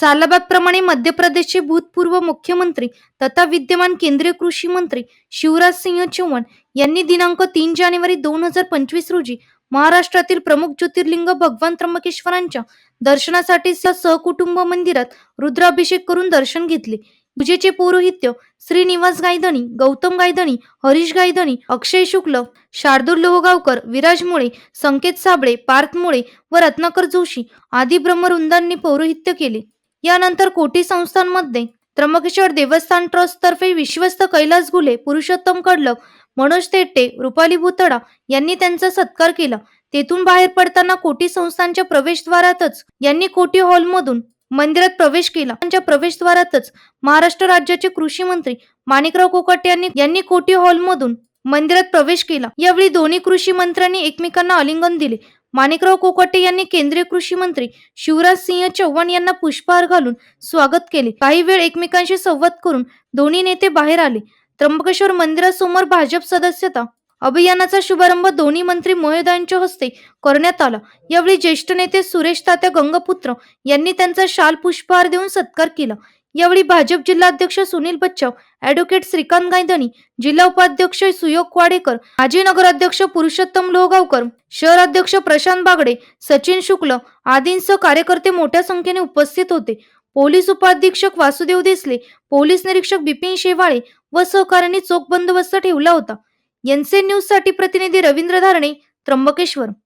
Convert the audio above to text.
सालाबादप्रमाणे मध्य प्रदेशचे भूतपूर्व मुख्यमंत्री तथा विद्यमान केंद्रीय कृषी मंत्री शिवराज सिंह चौहान यांनी दिनांक तीन जानेवारी दोन हजार पंचवीस रोजी महाराष्ट्रातील प्रमुख ज्योतिर्लिंग भगवान त्र्यंबकेश्वरांच्या दर्शनासाठी स- सहकुटुंब मंदिरात रुद्राभिषेक करून दर्शन घेतले. पूजेचे पौरोहित्य श्रीनिवास गायधणी गौतम गायदणी हरीश गायधणी अक्षय शुक्ल शार्दूल लोहगावकर विराज मुळे संकेत साबळे पार्थ मुळे व रत्नाकर जोशी आदी ब्रह्मवृंदांनी पौरोहित्य केले. यानंतर कोटी संस्थांमध्ये त्र्यंबकेश्वर देवस्थान ट्रस्ट तर्फे विश्वस्त कैलास गुले पुरुषोत्तम कडलक मनोज तेट्टे रुपाली भुतडा यांनी त्यांचा सत्कार केला. तेथून बाहेर पडताना कोटी संस्थांच्या प्रवेशद्वारातच यांनी कोटी हॉलमधून मंदिरात प्रवेश केला. त्यांच्या प्रवेशद्वारातच महाराष्ट्र राज्याचे कृषी मंत्री माणिकराव कोकाटे यांनी यांनी कोटी हॉलमधून मंदिरात प्रवेश केला. यावेळी दोन्ही कृषी मंत्र्यांनी एकमेकांना आलिंगन दिले. माणिकराव कोकाटे यांनी केंद्रीय कृषी मंत्री शिवराज सिंह चौहान यांना पुष्पहार घालून स्वागत केले. काही वेळ एकमेकांशी संवाद करून दोन्ही नेते बाहेर आले. त्र्यंबकेश्वर मंदिरासमोर भाजप सदस्यता अभियानाचा शुभारंभ दोन्ही मंत्री महोदयांच्या हस्ते करण्यात आला. यावेळी ज्येष्ठ नेते सुरेश तात्या गंगपुत्र यांनी त्यांचा शाल पुष्पहार देऊन सत्कार केला. यावेळी भाजप जिल्हाध्यक्ष सुनील बच्चव ॲडव्होकेट श्रीकांत गायधनी जिल्हा उपाध्यक्ष सुयोग वाडेकर माजी नगराध्यक्ष पुरुषोत्तम लोहगावकर शहर अध्यक्ष प्रशांत बागडे सचिन शुक्ल आदींसह कार्यकर्ते मोठ्या संख्येने उपस्थित होते. पोलीस उपाधीक्षक वासुदेव देसले पोलीस निरीक्षक बिपिन शेवाळे व सहकाऱ्यांनी चोख बंदोबस्त ठेवला होता. एनसे न्यूजसाठी प्रतिनिधी रवींद्र धारणे त्र्यंबकेश्वर.